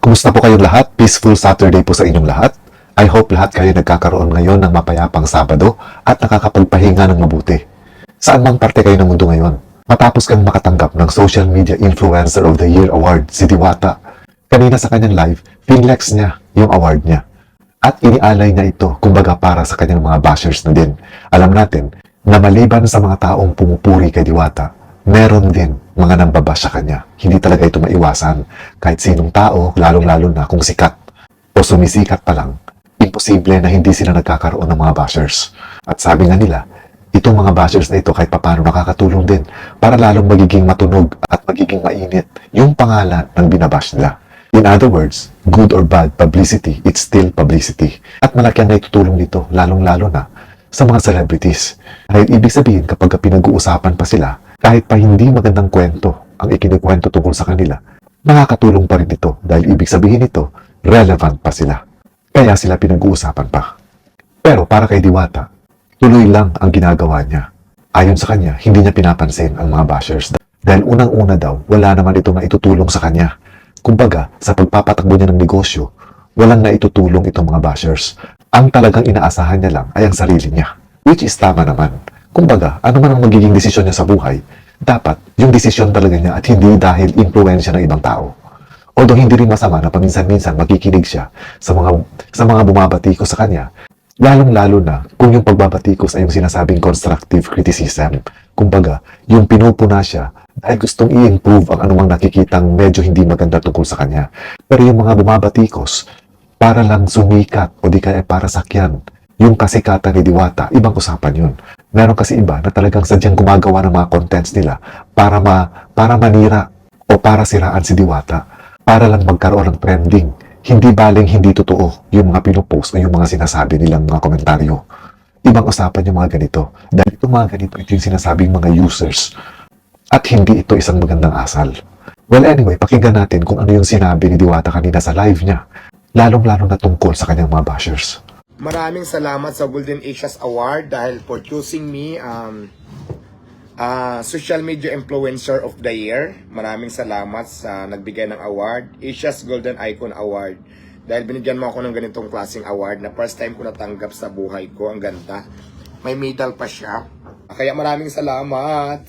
Kumusta po kayong lahat? Peaceful Saturday po sa inyong lahat. I hope lahat kayo nagkakaroon ngayon ng mapayapang Sabado at nakakapagpahinga ng mabuti. Saan mang parte kayo ng mundo ngayon? Matapos kang makatanggap ng Social Media Influencer of the Year Award si Diwata. Kanina sa kanyang live, finlex niya yung award niya. At inialay niya ito, kumbaga para sa kanyang mga bashers na din. Alam natin na maliban sa mga taong pumupuri kay Diwata, meron din mga nambabash sa kanya. Hindi talaga ito maiwasan. Kahit sinong tao, lalong-lalo na kung sikat o sumisikat pa lang, imposible na hindi sila nagkakaroon ng mga bashers. At sabi nga nila, itong mga bashers na ito kahit papano nakakatulong din para lalong magiging matunog at magiging mainit yung pangalan ng binabash nila. In other words, good or bad publicity, it's still publicity. At malaki ang naitutulong dito, lalong-lalo na sa mga celebrities. Dahil ibig sabihin kapag pinag-uusapan pa sila, kahit pa hindi magandang kwento ang ikinikwento tungkol sa kanila, nakakatulong pa rin ito dahil ibig sabihin ito, relevant pa sila. Kaya sila pinag-uusapan pa. Pero para kay Diwata, tuloy lang ang ginagawa niya. Ayon sa kanya, hindi niya pinapansin ang mga bashers dahil unang-una daw, wala naman ito na itutulong sa kanya. Kumbaga, sa pagpapatakbo niya ng negosyo, walang naitutulong itong mga bashers. Ang talagang inaasahan niya lang ay ang sarili niya. Which is tama naman. Kumbaga, ano man ang magiging desisyon niya sa buhay, dapat yung desisyon talaga niya at hindi dahil impluensya ng ibang tao. Although hindi rin masama na paminsan-minsan makikinig siya sa mga sa mga bumabatikos sa kanya, lalong-lalo na kung yung pagbabatikos ay yung sinasabing constructive criticism. Kumbaga, yung pinupuna siya dahil gustong i-improve ang anumang nakikitang medyo hindi maganda tungkol sa kanya. Pero yung mga bumabatikos, para lang sumikat o di kaya para sakyan yung kasikatan ni Diwata, ibang usapan yun. Meron kasi iba na talagang sadyang gumagawa ng mga contents nila para ma para manira o para siraan si Diwata, para lang magkaroon ng trending. Hindi baling hindi totoo yung mga pinupost o yung mga sinasabi nilang mga komentaryo. Ibang usapan yung mga ganito. Dahil itong mga ganito, ito yung sinasabing mga users. At hindi ito isang magandang asal. Well anyway, pakinggan natin kung ano yung sinabi ni Diwata kanina sa live niya. Lalong-lalo na tungkol sa kanyang mga bashers. Maraming salamat sa Golden Asias Award dahil for choosing me um, uh, Social Media Influencer of the Year. Maraming salamat sa nagbigay ng award. Asia's Golden Icon Award. Dahil binigyan mo ako ng ganitong klaseng award na first time ko natanggap sa buhay ko. Ang ganda. May medal pa siya. Kaya maraming salamat.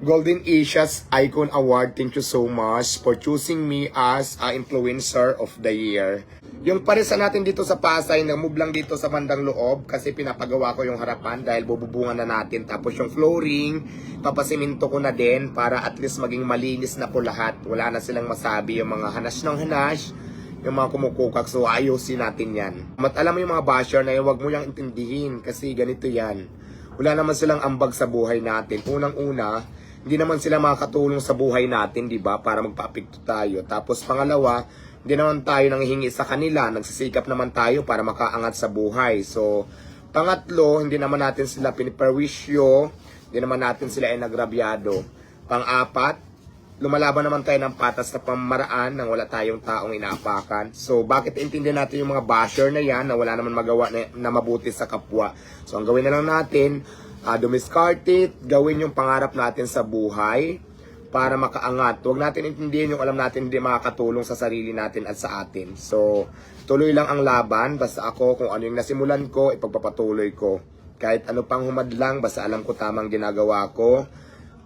Golden Asia's Icon Award, thank you so much for choosing me as a influencer of the year. Yung parisa natin dito sa Pasay, nag-move lang dito sa bandang loob kasi pinapagawa ko yung harapan dahil bububungan na natin. Tapos yung flooring, papasiminto ko na din para at least maging malinis na po lahat. Wala na silang masabi yung mga hanas ng hanas, yung mga kumukukak. So ayusin natin yan. Mat alam mo yung mga basher na yun, wag mo yung intindihin kasi ganito yan. Wala naman silang ambag sa buhay natin. Unang-una, hindi naman sila makakatulong sa buhay natin, di ba? Para magpa-apekto tayo. Tapos pangalawa, hindi naman tayo nanghihingi sa kanila. Nagsisikap naman tayo para makaangat sa buhay. So, pangatlo, hindi naman natin sila piniperwisyo. Hindi naman natin sila ay nagrabyado. Pang-apat, lumalaban naman tayo ng patas na pamaraan nang wala tayong taong inaapakan. So, bakit intindihan natin yung mga basher na yan na wala naman magawa na, na mabuti sa kapwa? So, ang gawin na lang natin, uh, dumiscard it, gawin yung pangarap natin sa buhay para makaangat. Huwag natin intindihin yung alam natin hindi makakatulong sa sarili natin at sa atin. So, tuloy lang ang laban. Basta ako, kung ano yung nasimulan ko, ipagpapatuloy ko. Kahit ano pang humadlang, basta alam ko tamang ginagawa ko.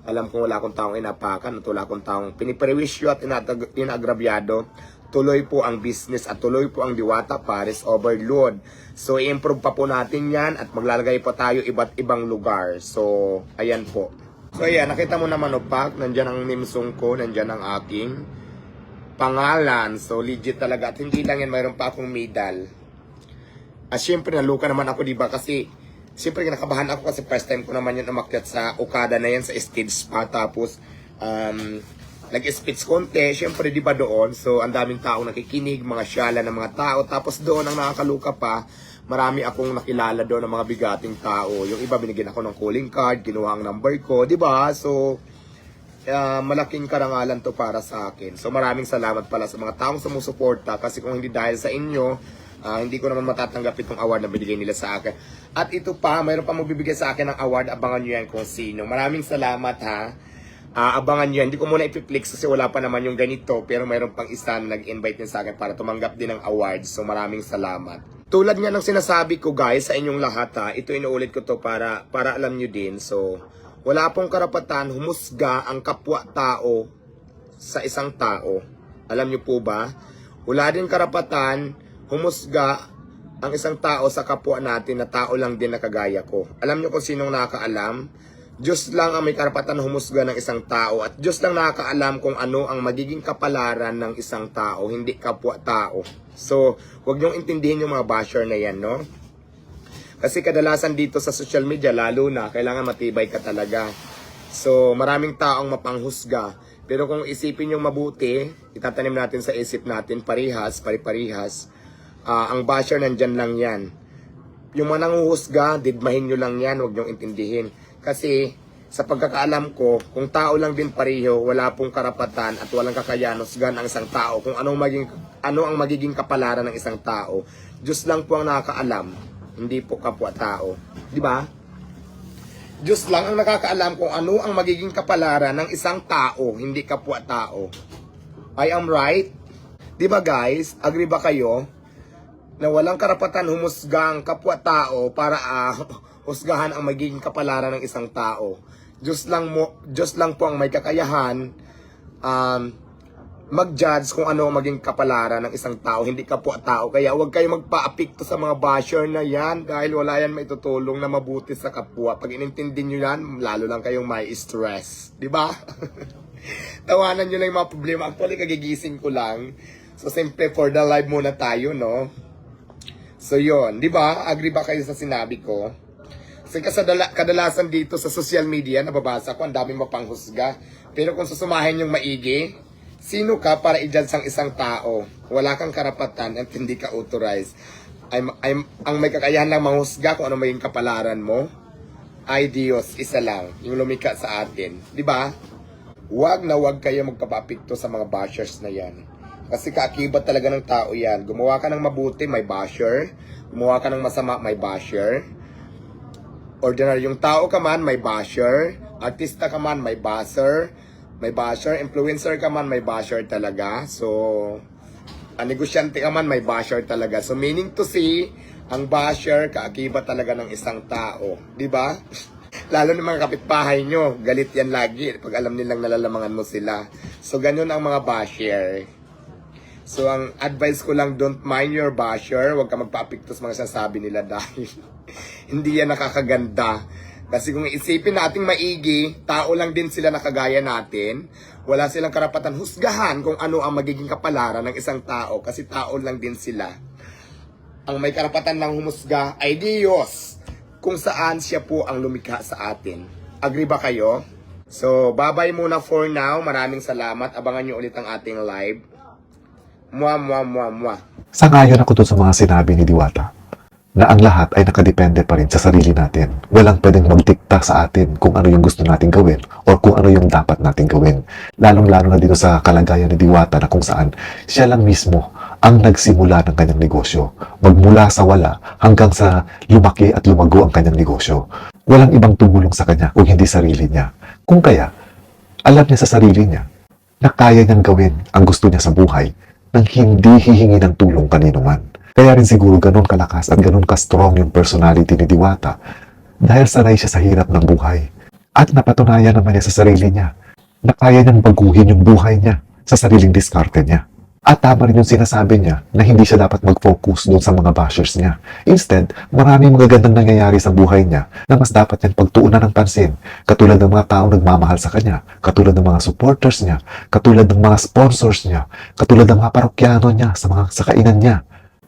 Alam kong wala akong taong inapakan at wala akong taong piniprewisyo at inatag- inagrabyado. Tuloy po ang business at tuloy po ang Diwata Paris Overload. So, i-improve pa po natin yan at maglalagay pa tayo iba't ibang lugar. So, ayan po. So, ayan, nakita mo naman, Opak, nandyan ang nimsong ko, nandyan ang aking pangalan. So, legit talaga. At hindi lang yan, mayroon pa akong medal. At syempre, naluka naman ako, di ba? Kasi, syempre, kinakabahan ako kasi first time ko naman yan umakyat sa Okada na yan, sa stage spa. Tapos, um, nag-speech konti, syempre, di ba doon? So, ang daming taong nakikinig, mga syala ng mga tao. Tapos doon, ang nakakaluka pa, marami akong nakilala doon ng mga bigating tao. Yung iba, binigyan ako ng calling card, kinuha ang number ko, di ba? So, uh, malaking karangalan to para sa akin. So maraming salamat pala sa mga taong sumusuporta kasi kung hindi dahil sa inyo, ah, hindi ko naman matatanggap itong award na binigay nila sa akin. At ito pa, mayroon pa magbibigay sa akin ng award, abangan nyo yan kung sino. Maraming salamat ha. Aabangan nyo yan. Hindi ko muna ipiplex kasi wala pa naman yung ganito. Pero mayroon pang isa na nag-invite niya sa akin para tumanggap din ng awards. So maraming salamat. Tulad nga ng sinasabi ko guys sa inyong lahat ha. Ito inuulit ko to para, para alam nyo din. So wala pong karapatan humusga ang kapwa-tao sa isang tao. Alam nyo po ba? Wala din karapatan humusga ang isang tao sa kapwa natin na tao lang din na kagaya ko. Alam nyo kung sinong nakakaalam? Diyos lang ang may karapatan humusga ng isang tao at Diyos lang nakakaalam kung ano ang magiging kapalaran ng isang tao, hindi kapwa-tao. So, huwag niyong intindihin yung mga basher na yan, no? Kasi kadalasan dito sa social media, lalo na, kailangan matibay ka talaga. So, maraming taong mapanghusga. Pero kung isipin yung mabuti, itatanim natin sa isip natin, parihas, pari-parihas, ah, ang basher nandyan lang yan. Yung mga nanguhusga, didmahin nyo lang yan, huwag nyong intindihin. Kasi, sa pagkakaalam ko, kung tao lang din pareho, wala pong karapatan at walang kakayahan husgan ang isang tao kung anong maging, ano ang magiging kapalaran ng isang tao. Diyos lang po ang nakakaalam, hindi po kapwa-tao. Di ba? Diyos lang ang nakakaalam kung ano ang magiging kapalaran ng isang tao, hindi kapwa-tao. I am right? Di ba guys? Agree ba kayo? Na walang karapatan humusga ang kapwa-tao para ah, husgahan ang magiging kapalaran ng isang tao. Diyos lang mo, Diyos lang po ang may kakayahan um, mag-judge kung ano ang maging kapalaran ng isang tao, hindi kapwa-tao. Kaya huwag kayo magpa-apekto sa mga basher na yan dahil wala yan maitutulong na mabuti sa kapwa. Pag inintindi nyo yan, lalo lang kayong may stress. Di ba? Tawanan nyo lang yung mga problema. Actually, kagigising ko lang. So, siyempre, for the live muna tayo, no? So, yon Di ba? Agree ba kayo sa sinabi ko? Kasi kasadala, kadalasan dito sa social media, nababasa ko, ang daming mapanghusga. Pero kung susumahin yung maigi, sino ka para i-judge ang isang tao? Wala kang karapatan at hindi ka authorized. I'm, I'm, ang may kakayahan lang manghusga kung ano maging kapalaran mo, ay Diyos, isa lang, yung lumika sa atin. Di ba? Huwag na huwag kayo magpapapikto sa mga bashers na yan. Kasi kaakibat talaga ng tao yan. Gumawa ka ng mabuti, may basher. Gumawa ka ng masama, may basher. Ordinary yung tao ka man, may basher. Artista ka man, may basher. May basher. Influencer ka man, may basher talaga. So, ang negosyante ka man, may basher talaga. So, meaning to say, ang basher, kaakibat talaga ng isang tao. Ba? Lalo ng mga kapitbahay nyo, galit yan lagi pag alam nilang nalalamangan mo sila. So, ganun ang mga basher. So, ang advice ko lang, don't mind your basher. Huwag ka magpa-apekto sa mga sasabi nila dahil hindi yan nakakaganda. Kasi kung isipin nating maigi, tao lang din sila nakagaya natin. Wala silang karapatan husgahan kung ano ang magiging kapalaran ng isang tao kasi tao lang din sila. Ang may karapatan lang humusga ay Diyos kung saan siya po ang lumikha sa atin. Agree ba kayo? So, bye-bye muna for now. Maraming salamat. Abangan nyo ulit ang ating live. Mwa, mwa, mwa, mwa. Sangayon ako dun sa mga sinabi ni Diwata na ang lahat ay nakadepende pa rin sa sarili natin. Walang pwedeng magdikta sa atin kung ano yung gusto nating gawin or kung ano yung dapat nating gawin. Lalong-lalo na dito sa kalagayan ni Diwata na kung saan siya lang mismo ang nagsimula ng kanyang negosyo. Magmula sa wala hanggang sa lumaki at lumago ang kanyang negosyo. Walang ibang tumulong sa kanya kung hindi sarili niya. Kung kaya, alam niya sa sarili niya na kaya niyang gawin ang gusto niya sa buhay nang hindi hihingi ng tulong kanino man. Kaya rin siguro ganun kalakas at ganun ka-strong yung personality ni Diwata dahil sanay siya sa hirap ng buhay. At napatunayan naman niya sa sarili niya na kaya niyang baguhin yung buhay niya sa sariling diskarte niya. At tama rin yung sinasabi niya na hindi siya dapat mag-focus doon sa mga bashers niya. Instead, maraming magagandang nangyayari sa buhay niya na mas dapat niyang pagtuunan ng pansin. Katulad ng mga taong nagmamahal sa kanya, katulad ng mga supporters niya, katulad ng mga sponsors niya, katulad ng mga parokyano niya sa mga sakainan niya.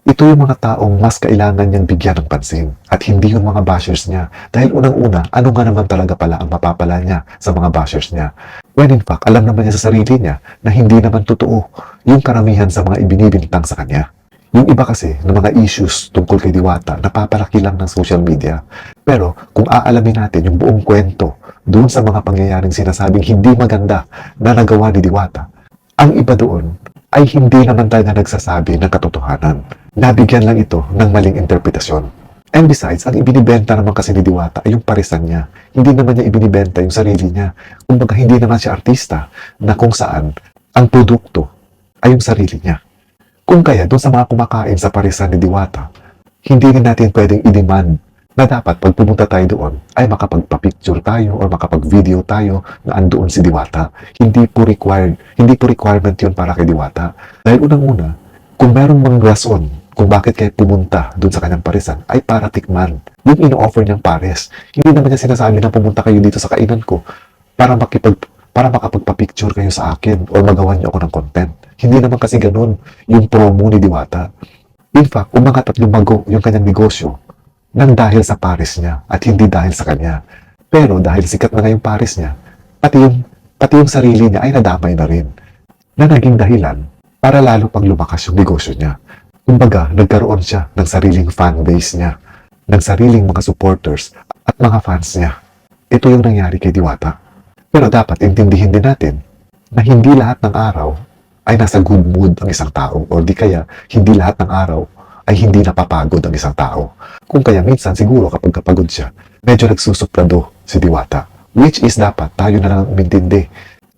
Ito yung mga taong mas kailangan niyang bigyan ng pansin at hindi yung mga bashers niya. Dahil unang-una, ano nga naman talaga pala ang mapapala niya sa mga bashers niya. When in fact, alam naman niya sa sarili niya na hindi naman totoo yung karamihan sa mga ibinibintang sa kanya. Yung iba kasi ng mga issues tungkol kay Diwata, napapalaki lang ng social media. Pero kung aalamin natin yung buong kwento doon sa mga pangyayaring sinasabing hindi maganda na nagawa ni Diwata, ang iba doon ay hindi naman talaga nagsasabi ng katotohanan. Nabigyan lang ito ng maling interpretasyon. And besides, ang ibinibenta naman kasi ni Diwata ay yung parisan niya. Hindi naman niya ibinibenta yung sarili niya. Kumbaga, hindi naman siya artista na kung saan ang produkto ay yung sarili niya. Kung kaya, doon sa mga kumakain sa parisan ni Diwata, hindi rin natin pwedeng i-demand na dapat pag pumunta tayo doon ay makapagpa-picture tayo or makapag-video tayo na andoon si Diwata. Hindi po required, hindi po requirement yun para kay Diwata. Dahil unang-una, kung meron mang rason kung bakit kayo pumunta doon sa kanyang parisan ay para tikman. Yung ino-offer niyang pares. Hindi naman niya sinasabi na pumunta kayo dito sa kainan ko para makipag para makapagpa-picture kayo sa akin or magawa niyo ako ng content. Hindi naman kasi ganun yung promo ni Diwata. In fact, umangat at lumago yung kanyang negosyo nang dahil sa pares niya at hindi dahil sa kanya. Pero dahil sikat na nga yung pares niya, pati yung, pati yung sarili niya ay nadamay na rin na naging dahilan para lalo pang lumakas yung negosyo niya. Kumbaga, nagkaroon siya ng sariling fan base niya, ng sariling mga supporters at mga fans niya. Ito yung nangyari kay Diwata. Pero dapat intindihin din natin na hindi lahat ng araw ay nasa good mood ang isang tao o di kaya hindi lahat ng araw ay hindi napapagod ang isang tao. Kung kaya minsan siguro kapag kapagod siya, medyo nagsusuplado si Diwata. Which is dapat tayo na lang ang umintindi.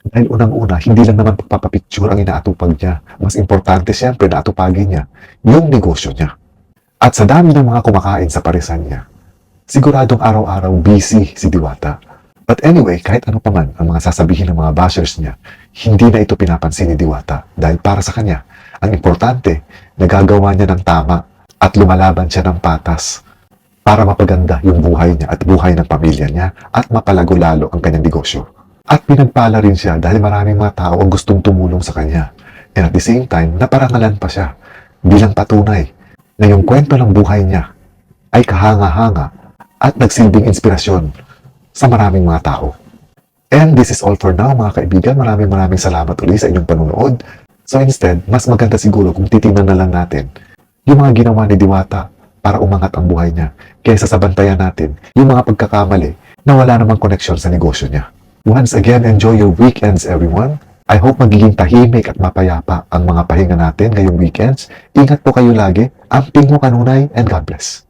Dahil unang-una, hindi lang naman pagpapapicture ang inaatupag niya. Mas importante siyempre na atupagin niya yung negosyo niya. At sa dami ng mga kumakain sa parisan niya, siguradong araw-araw busy si Diwata. But anyway, kahit ano pa man ang mga sasabihin ng mga bashers niya, hindi na ito pinapansin ni Diwata dahil para sa kanya, ang importante, nagagawa niya ng tama at lumalaban siya ng patas para mapaganda yung buhay niya at buhay ng pamilya niya at mapalago lalo ang kanyang negosyo. At pinagpala rin siya dahil maraming mga tao ang gustong tumulong sa kanya. And at the same time, naparangalan pa siya bilang patunay na yung kwento ng buhay niya ay kahanga-hanga at nagsilbing inspirasyon sa maraming mga tao. And this is all for now mga kaibigan. Maraming maraming salamat ulit sa inyong panunood. So instead, mas maganda siguro kung titingnan na lang natin yung mga ginawa ni Diwata para umangat ang buhay niya kaysa sabantayan natin yung mga pagkakamali na wala namang koneksyon sa negosyo niya. Once again, enjoy your weekends everyone. I hope magiging tahimik at mapayapa ang mga pahinga natin ngayong weekends. Ingat po kayo lagi. Amping mo kanunay and God bless.